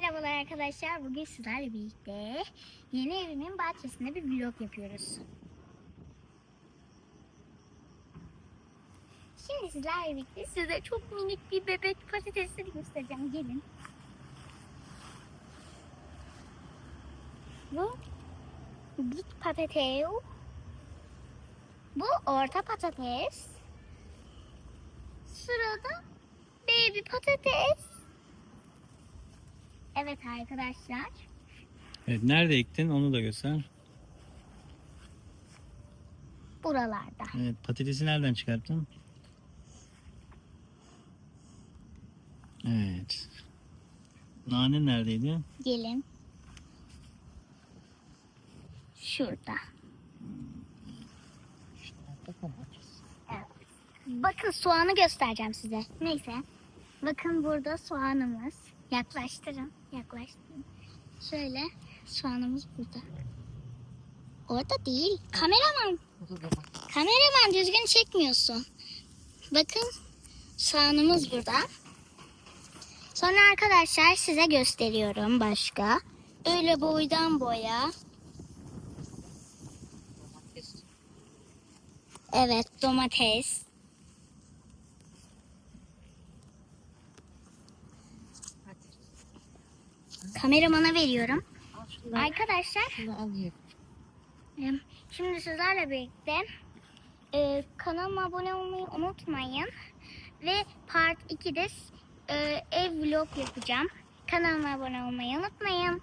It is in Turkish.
Merhabalar arkadaşlar. Bugün sizlerle birlikte yeni evimin bahçesinde bir vlog yapıyoruz. Şimdi sizlerle birlikte size çok minik bir bebek patatesleri göstereceğim. Gelin. Bu big patates. Bu orta patates. Sırada baby patates. Evet arkadaşlar. Evet nerede ektin onu da göster. Buralarda. Evet patatesi nereden çıkarttın? Evet. Nane neredeydi? Gelin. Şurada. Evet. Bakın soğanı göstereceğim size. Neyse. Bakın burada soğanımız. Yaklaştırın. Yaklaştırın. Şöyle soğanımız burada. Orada değil. Kameraman. Kameraman düzgün çekmiyorsun. Bakın soğanımız burada. Sonra arkadaşlar size gösteriyorum başka. Öyle boydan boya. Evet domates. Kameramana veriyorum. Arkadaşlar em, şimdi sizlerle birlikte e, kanalıma abone olmayı unutmayın. Ve part 2'de e, ev vlog yapacağım. Kanalıma abone olmayı unutmayın.